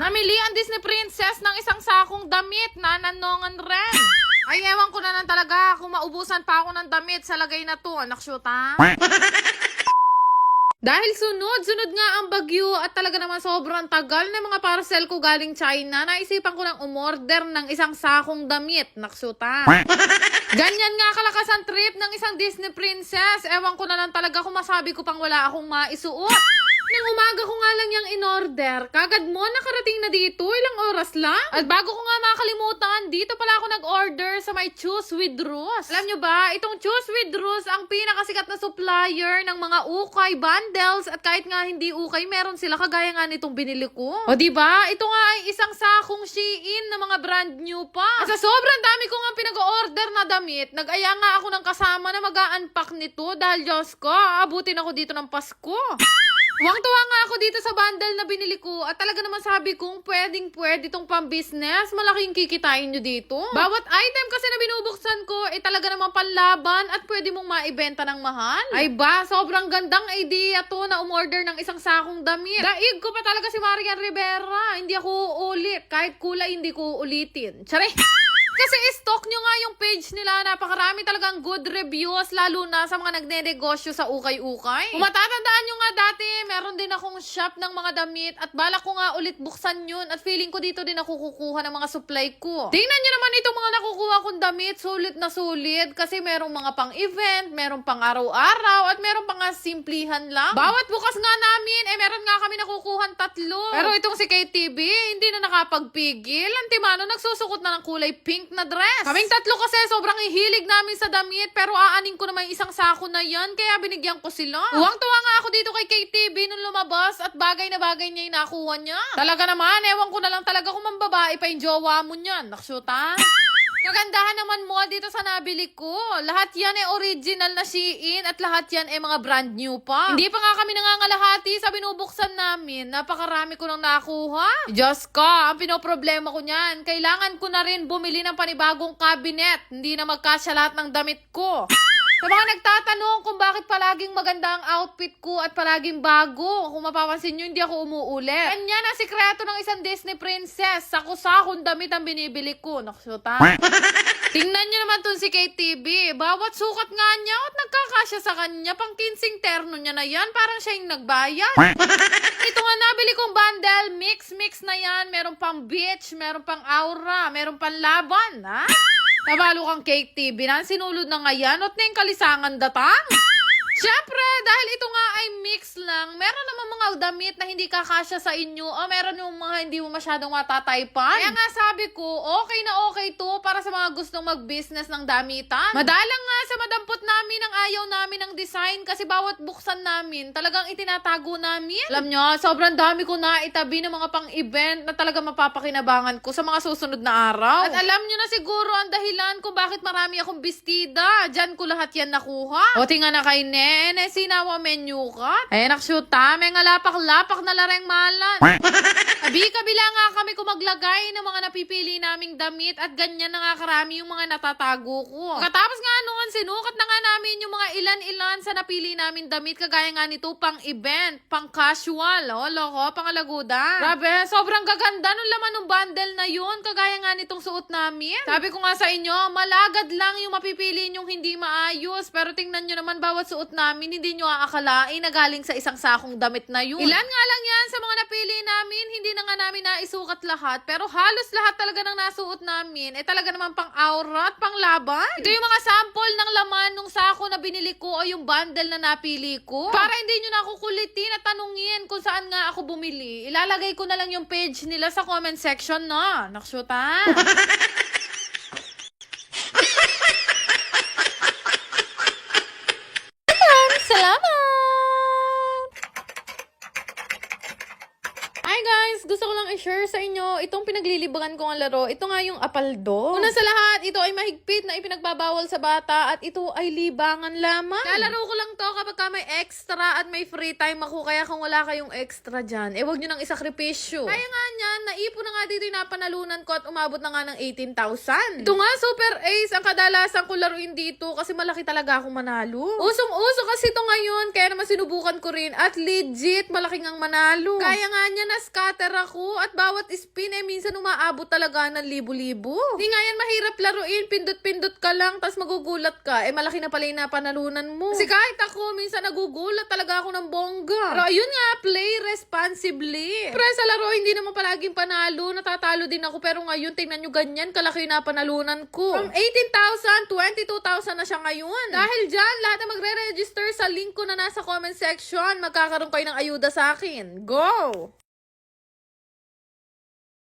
Namili ang Disney Princess ng isang sakong damit na nanongan ren. Ay, ewan ko na lang talaga kung maubusan pa ako ng damit sa lagay na to. Anak ha? Dahil sunod, sunod nga ang bagyo at talaga naman sobrang tagal ng mga parcel ko galing China, naisipan ko lang umorder ng isang sakong damit. Naksuta. Ganyan nga kalakas ang trip ng isang Disney princess. Ewan ko na lang talaga kung masabi ko pang wala akong maisuot. Nang umaga ko nga lang yung in-order, kagad mo nakarating na dito, ilang oras lang. At bago ko nga makalimutan, dito pala ako nag-order sa may Choose with Rose. Alam nyo ba, itong Choose with Rose ang pinakasikat na supplier ng mga ukay bundles at kahit nga hindi ukay, meron sila kagaya nga nitong binili ko. O di ba? Ito nga ay isang sakong Shein na mga brand new pa. At sa sobrang dami ko nga pinag-order na damit, nag-aya nga ako ng kasama na mag-unpack nito dahil Diyos ko, aabutin ako dito ng Pasko. Tuwang-tuwa nga ako dito sa bundle na binili ko at talaga naman sabi kong pwedeng pwede itong pang-business. Malaking kikitain nyo dito. Bawat item kasi na binubuksan ko ay talaga naman panlaban at pwede mong maibenta ng mahal. Ay ba, sobrang gandang idea to na umorder ng isang sakong damit. Daig ko pa talaga si Marian Rivera. Hindi ako uulit. Kahit kulay, hindi ko uulitin. Tsare! Kasi stock nyo nga yung page nila. Napakarami talagang good reviews, lalo na sa mga nagnenegosyo sa ukay-ukay. Kung matatandaan nyo nga dati, meron din akong shop ng mga damit at balak ko nga ulit buksan yun at feeling ko dito din ako kukuha ng mga supply ko. Tingnan nyo naman itong mga nakukuha kong damit, sulit na sulit kasi merong mga pang-event, merong pang araw-araw at meron pang simplihan lang. Bawat bukas nga namin, meron nga kami nakukuhan tatlo. Pero itong si KTV, hindi na nakapagpigil. Antimano, nagsusukot na ng kulay pink na dress. Kaming tatlo kasi sobrang hihilig namin sa damit pero aaning ko naman isang sako na yan kaya binigyan ko sila. Uwang-tuwa nga ako dito kay KTV nung lumabas at bagay na bagay niya yung nakuha niya. Talaga naman, ewan ko na lang talaga kung mambabae pa yung jowa mo niyan. Naksyuta. Kagandahan naman mo dito sa nabili ko. Lahat yan ay original na Shein at lahat yan ay mga brand new pa. Hindi pa nga kami nangangalahati sa binubuksan namin. Napakarami ko nang nakuha. Diyos ko, ang pinoproblema ko niyan. Kailangan ko na rin bumili ng panibagong cabinet. Hindi na magkasya lahat ng damit ko. Sa mga nagtatanong kung bakit palaging maganda ang outfit ko at palaging bago, kung mapapansin nyo, hindi ako umuulit. Ganyan ang sikreto ng isang Disney princess. Sako-sakong damit ang binibili ko. Naksuta. Tingnan nyo naman tun si KTV. Bawat sukat nga niya at nagkakasya sa kanya. Pang kinsing terno niya na yan. Parang siya yung nagbayad. Ito nga nabili kong bundle. Mix-mix na yan. Meron pang beach, meron pang aura, meron pang laban. Ha? Tabalo kang cake TV na sinulod na nga yan. At na yung kalisangan datang. Siyempre, dahil ito nga ay mix lang, meron naman mga damit na hindi kakasya sa inyo o meron yung mga hindi mo masyadong matataypan. Kaya nga sabi ko, okay na okay to para sa mga gustong mag-business ng damitan. Madalang nga sa madampot namin ang ayaw namin ng design kasi bawat buksan namin, talagang itinatago namin. Alam nyo, sobrang dami ko na itabi ng mga pang-event na talaga mapapakinabangan ko sa mga susunod na araw. At alam nyo na siguro ang dahilan kung bakit marami akong bestida. Diyan ko lahat yan nakuha. O tinga na kay Nene, sinawa menu ka. Ay, naksyuta, may nga lapak-lapak na lareng malan. Abi, kabila nga kami kung maglagay ng mga napipili naming damit at ganyan na nga karami yung mga natatago ko. Katapos nga noon, sinukat na nga namin yung mga ilan-ilan sa napili namin damit kagaya nga nito pang event, pang casual, oh, loko, pang alaguda. Grabe, sobrang gaganda nung laman ng bundle na yun, kagaya nga nitong suot namin. Sabi ko nga sa inyo, malagad lang yung mapipili nyong hindi maayos, pero tingnan nyo naman bawat suot namin, hindi nyo aakalain na galing sa isang sakong damit na yun. Ilan nga lang yan sa mga napili namin, hindi na nga namin naisukat lahat, pero halos lahat talaga ng nasuot namin, eh talaga naman pang aura at pang laban. Ito yung mga sample ng laman nung sako na binili ko o yung bundle na napili ko. Para hindi nyo na ako kulitin at tanungin kung saan nga ako bumili. Ilalagay ko na lang yung page nila sa comment section na. Naksyuta. Hi guys! Gusto ko lang i-share sa inyo itong pinaglilibangan ko ang laro. Ito nga yung apaldo. Una sa lahat, ito ay mahigpit na ipinagbabawal sa bata at ito ay libangan lamang. Lalaro ko lang to kapag ka may extra at may free time ako. Kaya kung wala kayong extra dyan, eh wag nyo nang isakripisyo. Kaya nga niyan, naipon na nga dito yung napanalunan ko at umabot na nga ng 18,000. Ito nga, super ace ang kadalasan ko laruin dito kasi malaki talaga akong manalo. Usong-uso kasi ito ngayon, kaya naman sinubukan ko rin at legit malaki ang manalo. Kaya nga niya na scatter ako at bawat spin eh minsan umaabot talaga ng libo-libo. Di nga yan mahirap laruin, pindot-pindot ka lang tas magugulat ka. Eh malaki na pala yung napanalunan mo. Kasi kahit ako, minsan nagugulat talaga ako ng bongga. Pero ayun nga, play responsibly. Pre, sa laro, hindi naman palaging panalo. Natatalo din ako. Pero ngayon, tingnan nyo ganyan, kalaki yung napanalunan ko. From 18,000, 22,000 na siya ngayon. Dahil dyan, lahat na magre-register sa link ko na nasa comment section, magkakaroon kayo ng ayuda sa akin. Go!